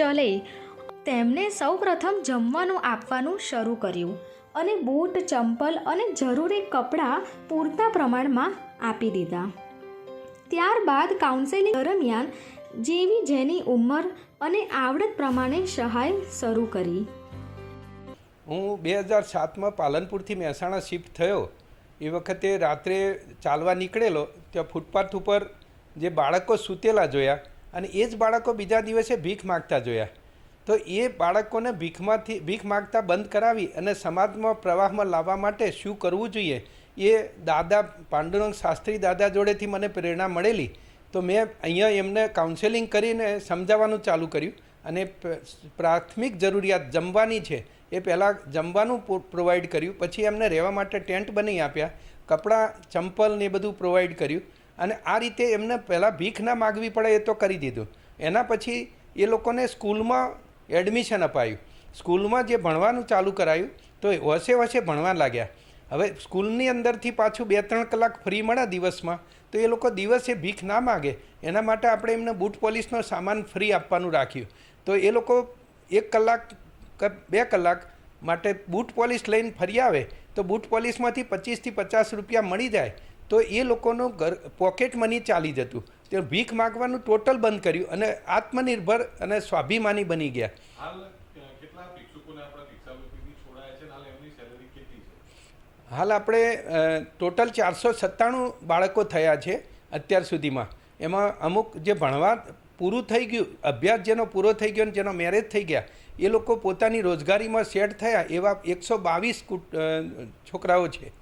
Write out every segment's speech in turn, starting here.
ચલે. તેમને સૌપ્રથમ જમવાનું આપવાનું શરૂ કર્યું અને બૂટ, ચંપલ અને જરૂરી કપડાં પૂરતા પ્રમાણમાં આપી દીધા. ત્યારબાદ કાઉન્સેલિંગ દરમિયાન જેવી જેની ઉંમર અને આવડત પ્રમાણે સહાય શરૂ કરી. હું બે હજાર સાતમાં પાલનપુરથી મહેસાણા શિફ્ટ થયો. એ વખતે રાત્રે ચાલવા નીકળેલો, ત્યાં ફૂટપાથ ઉપર જે બાળકો સૂતેલા જોયા અને એ જ બાળકો બીજા દિવસે ભીખ માગતા જોયા. તો એ બાળકોને ભીખમાંથી, ભીખ માગતા બંધ કરાવી અને સમાજમાં પ્રવાહમાં લાવવા માટે શું કરવું જોઈએ, એ દાદા પાંડુરંગ શાસ્ત્રી દાદા જોડેથી મને પ્રેરણા મળેલી. તો મેં અહીંયા એમને કાઉન્સેલિંગ કરીને સમજાવવાનું ચાલુ કર્યું. અને પ્રાથમિક જરૂરિયાત જમવાની છે, એ પહેલાં જમવાનું પ્રોવાઈડ કર્યું. પછી એમને રહેવા માટે ટેન્ટ બની આપ્યા. કપડાં, ચંપલ ને એ બધું પ્રોવાઈડ કર્યું. અને આ રીતે એમને પહેલાં ભીખ ના માગવી પડે એ તો કરી દીધું. એના પછી એ લોકોને સ્કૂલમાં એડમિશન અપાયું. સ્કૂલમાં જે ભણવાનું ચાલુ કરાયું, તો એ વસે વસે ભણવા લાગ્યા. હવે સ્કૂલની અંદરથી પાછું બે ત્રણ કલાક ફ્રી મળે દિવસમાં, તો એ લોકો દિવસે ભીખ ના માગે. એના માટે આપણે એમને બૂટ પોલીસનો સામાન ફ્રી આપવાનું રાખ્યું. તો એ લોકો એક કલાક કે, બે કલાક માટે બૂટ પોલીસ લઈને ફરી આવે, તો બૂટ પોલીસમાંથી પચીસથી પચાસ રૂપિયા મળી જાય. તો એ લોકોનું ઘર પોકેટ મની ચાલી જતું. તે ભીખ માગવાનું ટોટલ બંધ કર્યું અને આત્મનિર્ભર અને સ્વાભિમાની બની ગયા. હાલ આપણા ટોટલ ચારસો સત્તાણું બાળકો થયા છે અત્યાર સુધીમાં. એમાં અમુક જે ભણવા પૂરું થઈ ગયું અભ્યાસ જેનો પૂરો થઈ ગયો અને જેનો મેરેજ થઈ ગયા એ લોકો પોતાની રોજગારીમાં સેટ થયા એવા એકસો બાવીસ છોકરાઓ છે અ,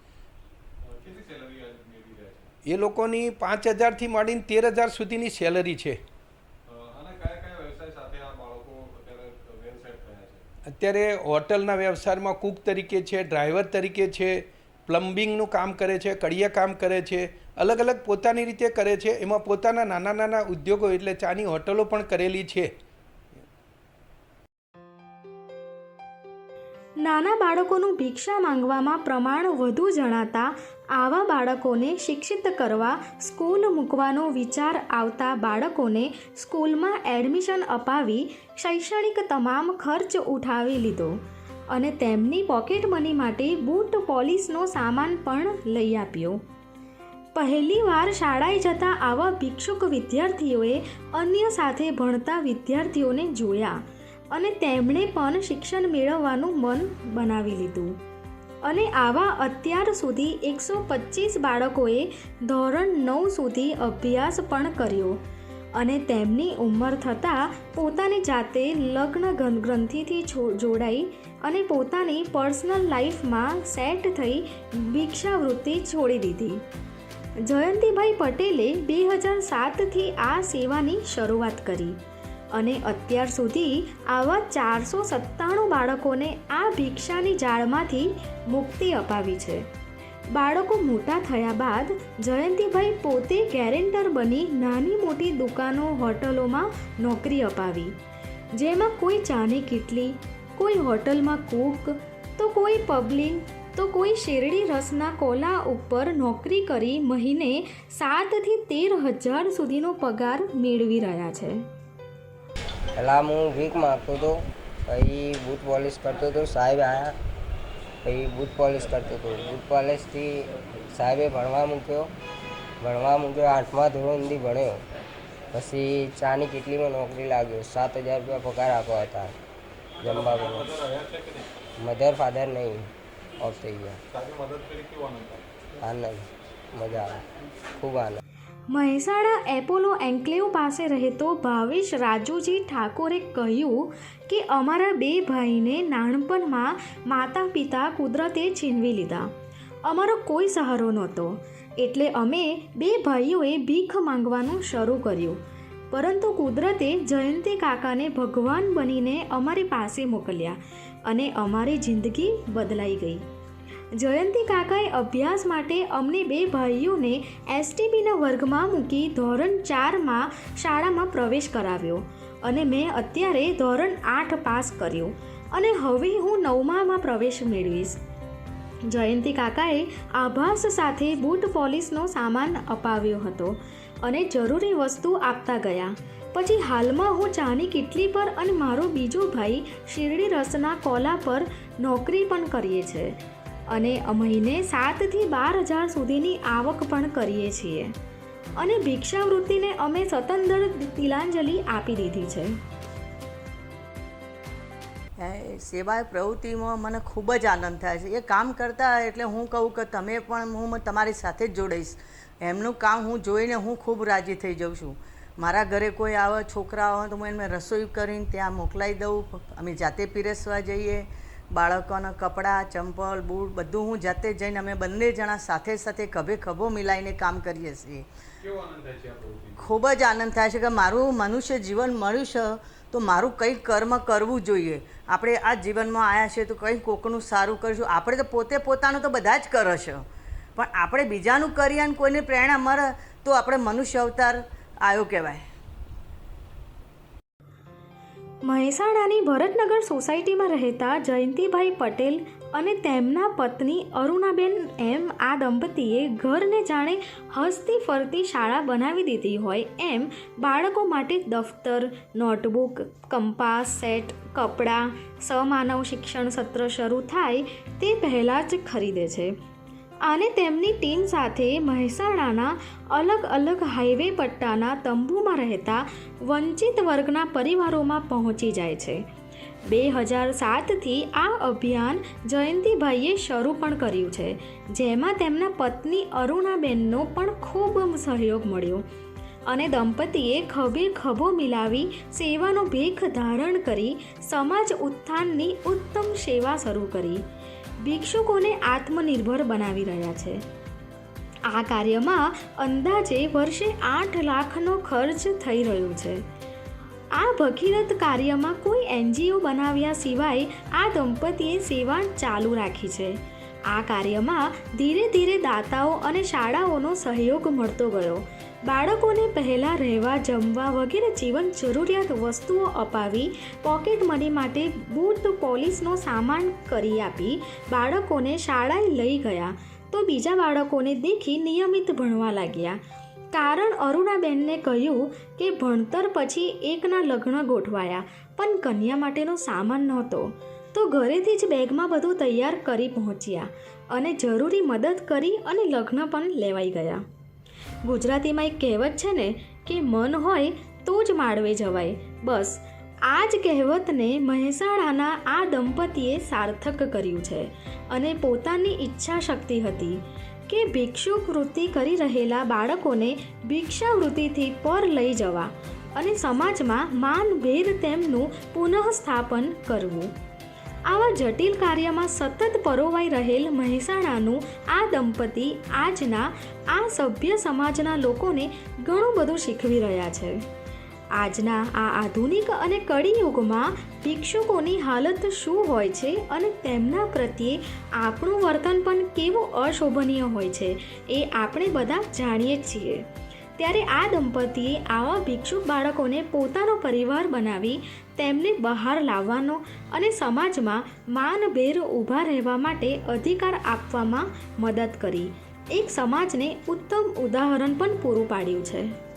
કેટલી સેલરી આજ મેળવી રહ્યા છે એ લોકોની પાંચ હજારથી માંડીને તેર હજાર સુધીની સેલરી છે? અત્યારે હોટલના વ્યવસાયમાં કૂક તરીકે છે ડ્રાઈવર તરીકે છે પ્લમ્બિંગનું કામ કરે છે કડિયા કામ કરે છે અલગ અલગ પોતાની રીતે કરે છે. એમાં પોતાના નાના નાના ઉદ્યોગો એટલે ચાની હોટલો પણ કરેલી છે. નાના બાળકોનું ભિક્ષા માંગવામાં પ્રમાણ વધુ જણાતા આવા બાળકોને શિક્ષિત કરવા સ્કૂલ મૂકવાનો વિચાર આવતા બાળકોને સ્કૂલમાં એડમિશન અપાવી શૈક્ષણિક તમામ ખર્ચ ઉઠાવી લીધો અને તેમની પોકેટ મની માટે બૂટ પોલીસનો સામાન પણ લઈ આપ્યો. પહેલી વાર શાળાએ જતા આવા ભિક્ષુક વિદ્યાર્થીઓએ અન્ય સાથે ભણતા વિદ્યાર્થીઓને જોયા. અને તેમણે પણ શિક્ષણ મેળવવાનું મન બનાવી લીધું. અને આવા અત્યાર સુધી એકસો પચીસ બાળકોએ ધોરણ નવ સુધી અભ્યાસ પણ કર્યો. અને તેમની ઉંમર થતાં પોતાની જાતે લગ્ન ગ્રંથિથી જોડાઈ અને પોતાની પર્સનલ લાઈફમાં સેટ થઈ ભિક્ષાવૃત્તિ છોડી દીધી. જયંતિભાઈ પટેલે બે હજાર સાતથી આ સેવાની શરૂઆત કરી. અને અત્યાર સુધી આવા ચારસો સત્તાણું બાળકોને આ ભિક્ષાની જાળમાંથી મુક્તિ અપાવી છે. બાળકો મોટા થયા બાદ જયંતિભાઈ પોતે ગેરેન્ટર બની નાની મોટી દુકાનો, હોટલોમાં નોકરી અપાવી. જેમાં કોઈ ચાની કીટલી, કોઈ હોટલમાં કૂક, તો કોઈ પબ્લિક તો કોઈ શેરડી રસના કોલા ઉપર નોકરી કરી મહિને સાતથી તેર હજાર સુધીનો પગાર મેળવી રહ્યા છે. પહેલાં હું ભીખ માગતો હતો પછી બૂટ પોલિશ કરતો હતો સાહેબ આવ્યા પછી બૂટ પોલિશ કરતો હતો બૂટ પોલિશથી સાહેબે ભણવા મૂક્યો ભણવા મૂક્યો આઠમા ધોરણ સુધી ભણ્યો। પછી ચાની કેટલીમાં નોકરી લાગ્યો? સાત હજાર રૂપિયા પગાર આપ્યા હતા જમવા મધર રહ્યા છે કે નહીં મધર ફાધર નહીં ઓફ થઈ ગયા. સાથે મદદ કરી કેવો આનંદ થાય? આનંદ મજા આવે. ખૂબ આનંદ. મહેસાણા એપોલો એન્કલેવ પાસે રહેતો ભાવેશ રાજુજી ઠાકોરે કહ્યું કે અમારા બે ભાઈને નાનપણમાં માતા પિતા કુદરતે છીનવી લીધા. અમારો કોઈ સહારો નહોતો. એટલે અમે બે ભાઈઓએ ભીખ માંગવાનું શરૂ કર્યું. પરંતુ કુદરતે જયંતી કાકાને ભગવાન બનીને અમારી પાસે મોકલ્યા અને અમારી જિંદગી બદલાઈ ગઈ. જયંતી કાકાએ અભ્યાસ માટે અમને બે ભાઈઓને એસટીબીના વર્ગમાં મૂકી ધોરણ ચારમાં શાળામાં પ્રવેશ કરાવ્યો અને મેં અત્યારે ધોરણ આઠ પાસ કર્યું અને હવે હું નવમામાં પ્રવેશ મેળવીશ. જયંતી કાકાએ આભાસ સાથે બૂટ પોલિસનો સામાન અપાવ્યો હતો અને જરૂરી વસ્તુ આપતા ગયા. પછી હાલમાં હું ચાની કિટલી પર અને મારો બીજો ભાઈ શિરડી રસના કોલા પર નોકરી પણ કરીએ છીએ અને મહિને સાતથી બાર હજાર સુધીની આવક પણ કરીએ છીએ. અને ભિક્ષાવૃત્તિને અમે સતંદર તિલાંજલિ આપી દીધી છે. સેવા પ્રવૃત્તિમાં મને ખૂબ જ આનંદ થાય છે. એ કામ કરતા એટલે હું કહું કે તમે પણ હું તમારી સાથે જ જોડાઈશ. એમનું કામ હું જોઈને હું ખૂબ રાજી થઈ જાઉં છું. મારા ઘરે કોઈ આવે છોકરા આવે તો હું એમને રસોઈ કરીને ત્યાં મોકલાવી દઉં. અમે જાતે પીરસવા જઈએ. બાળકોના કપડાં ચંપલ બૂટ બધું હું જાતે જઈને અમે બંને જણા સાથે સાથે ખભે ખભો મિલાઈને કામ કરીએ છીએ. ખૂબ જ આનંદ થાય છે કે મારું મનુષ્ય જીવન મળ્યું છે તો મારું કંઈક કર્મ કરવું જોઈએ. આપણે આ જીવનમાં આવ્યા છે તો કંઈક કોકનું સારું કરીશું. આપણે તો પોતે પોતાનું તો બધા જ કરે છે. પણ આપણે બીજાનું કરીએ અને કોઈને પ્રેરણા મળે તો આપણે મનુષ્ય અવતાર આવ્યો કહેવાય. મહેસાણાની ભરતનગર સોસાયટીમાં રહેતા જયંતિભાઈ પટેલ અને તેમના પત્ની અરુણાબેન એમ આ દંપતીએ ઘરને જાણે હસતી ફરતી શાળા બનાવી દીધી હોય એમ બાળકો માટે દફતર, નોટબુક, કંપાસ, સેટ, કપડાં, સમાનવ શિક્ષણ સત્ર શરૂ થાય તે પહેલાં જ ખરીદે છે. અને તેમની ટીમ સાથે મહેસાણાના અલગ અલગ હાઈવે પટ્ટાના તંબુમાં રહેતા વંચિત વર્ગના પરિવારોમાં પહોંચી જાય છે. બે હજાર સાતથી આ અભિયાન જયંતિભાઈએ શરૂ પણ કર્યું છે, જેમાં તેમના પત્ની અરુણાબેનનો પણ ખૂબ સહયોગ મળ્યો અને દંપતીએ ખભે ખભો મિલાવી સેવાનો ભેખ ધારણ કરી સમાજ ઉત્થાનની ઉત્તમ સેવા શરૂ કરી. ભિક્ષુકોને આત્મનિર્ભર બનાવી રહ્યા છે. આ કાર્યમાં અંદાજે વર્ષે આઠ લાખનો ખર્ચ થઈ રહ્યો છે. આ ભગીરથ કાર્યમાં કોઈ એનજીઓ બનાવ્યા સિવાય આ દંપતીએ સેવા ચાલુ રાખી છે. આ કાર્યમાં ધીરે ધીરે દાતાઓ અને શાળાઓનો સહયોગ મળતો ગયો. બાળકોને પહેલાં રહેવા, જમવા વગેરે જીવન જરૂરિયાત વસ્તુઓ અપાવી પોકેટ મની માટે બૂટ, પોલીસનો સામાન કરી આપી બાળકોને શાળાએ લઈ ગયા. તો બીજા બાળકોને દેખી નિયમિત ભણવા લાગ્યા. કારણ અરુણાબેનને કહ્યું કે ભણતર પછી એકના લગ્ન ગોઠવાયા, પણ કન્યા માટેનો સામાન નહોતો. તો ઘરેથી જ બેગમાં બધું તૈયાર કરી પહોંચ્યા અને જરૂરી મદદ કરી અને લગ્ન પણ લેવાઈ ગયા. ગુજરાતીમાં એક કહેવત છે ને કે મન હોય તો જ માળવે જવાય. બસ, આ જ કહેવતને મહેસાણાના આ દંપતીએ સાર્થક કર્યું છે અને પોતાની ઈચ્છા શક્તિ હતી કે ભિક્ષુક વૃત્તિ કરી રહેલા બાળકોને ભિક્ષાવૃત્તિથી પર લઈ જવા અને સમાજમાં માનભેર તેમનું પુનઃસ્થાપન કરવું. આવા જટિલ કાર્યમાં સતત પરોવાઈ રહેલ મહેસાણાનું આ દંપતી આજના આ સભ્ય સમાજના લોકોને ઘણું બધું શીખવી રહ્યા છે. આજના આ આધુનિક અને કળિયુગમાં ભિક્ષુકોની હાલત શું હોય છે અને તેમના પ્રત્યે આપણું વર્તન પણ કેવું અશોભનીય હોય છે એ આપણે બધા જાણીએ છીએ. ત્યારે આ દંપતીએ આવા ભિક્ષુક બાળકોને પોતાનો પરિવાર બનાવી તેમને બહાર લાવવાનો અને સમાજમાં માનભેર ઊભા રહેવા માટે અધિકાર આપવામાં મદદ કરી. એક સમાજને ઉત્તમ ઉદાહરણ પણ પૂરું પાડ્યું છે.